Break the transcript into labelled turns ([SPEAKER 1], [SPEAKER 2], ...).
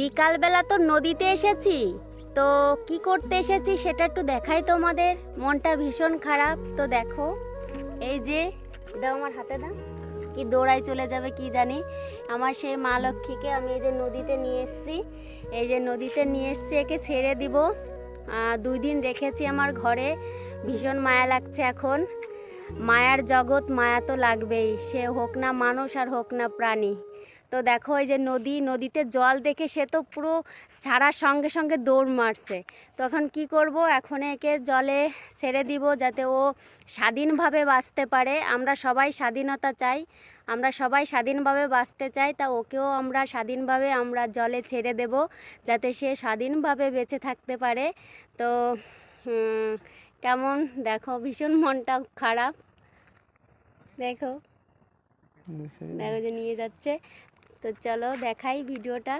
[SPEAKER 1] বিকালবেলা তো নদীতে এসেছি। তো কি করতে এসেছি সেটা একটু দেখাই তোমাদের। মনটা ভীষণ খারাপ। তো দেখো, এই যে, দাও আমার হাতে দাও। কি দৌড়াই চলে যাবে কি জানি। আমার সেই মা লক্ষ্মীকে আমি এই যে নদীতে নিয়ে এসেছি। এই যে নদীতে নিয়ে এসেছি, একে ছেড়ে দিব। দুই দিন রেখেছি আমার ঘরে। ভীষণ মায়া লাগছে এখন। মায়ার জগৎ মায়া তো লাগবেই। সে হোক না মানুষ আর হোক না প্রাণী। তো দেখো এই যে নদী নদীতে জল দেখে সে তো পুরো ছাড়ার সঙ্গে সঙ্গে দৌড় মারছে। তখন কি করব? এখন একে জলে ছেড়ে দিব যাতে ও স্বাধীনভাবে বাঁচতে পারে। আমরা সবাই স্বাধীনতা চাই। আমরা সবাই স্বাধীনভাবে বাঁচতে চাই তা ওকেও আমরা স্বাধীনভাবে আমরা জলে ছেড়ে দেব যাতে সে স্বাধীনভাবে বেঁচে থাকতে পারে। তো কেমন? দেখো ভীষণ মনটা খারাপ। দেখো। দেখো যে নিয়ে যাচ্ছে। তো চলো দেখাই ভিডিওটা।